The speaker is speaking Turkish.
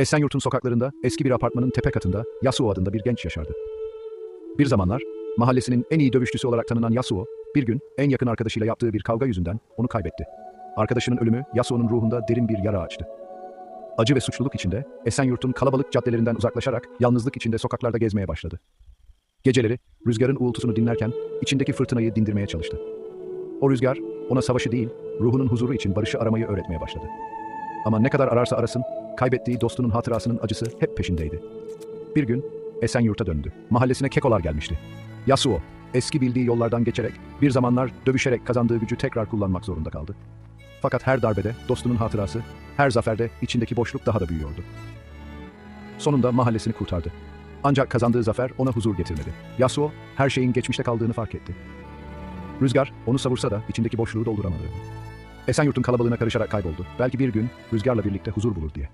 Esenyurt'un sokaklarında eski bir apartmanın tepe katında Yasuo adında bir genç yaşardı. Bir zamanlar mahallesinin en iyi dövüşçüsü olarak tanınan Yasuo, bir gün en yakın arkadaşıyla yaptığı bir kavga yüzünden onu kaybetti. Arkadaşının ölümü Yasuo'nun ruhunda derin bir yara açtı. Acı ve suçluluk içinde Esenyurt'un kalabalık caddelerinden uzaklaşarak yalnızlık içinde sokaklarda gezmeye başladı. Geceleri rüzgarın uğultusunu dinlerken içindeki fırtınayı dindirmeye çalıştı. O rüzgar ona savaşı değil, ruhunun huzuru için barışı aramayı öğretmeye başladı. Ama ne kadar ararsa arasın, kaybettiği dostunun hatırasının acısı hep peşindeydi. Bir gün Esenyurt'a döndü. Mahallesine kekolar gelmişti. Yasuo, eski bildiği yollardan geçerek, bir zamanlar dövüşerek kazandığı gücü tekrar kullanmak zorunda kaldı. Fakat her darbede dostunun hatırası, her zaferde içindeki boşluk daha da büyüyordu. Sonunda mahallesini kurtardı. Ancak kazandığı zafer ona huzur getirmedi. Yasuo, her şeyin geçmişte kaldığını fark etti. Rüzgar, onu savursa da içindeki boşluğu dolduramadı. Esenyurt'un kalabalığına karışarak kayboldu. Belki bir gün rüzgarla birlikte huzur bulur diye.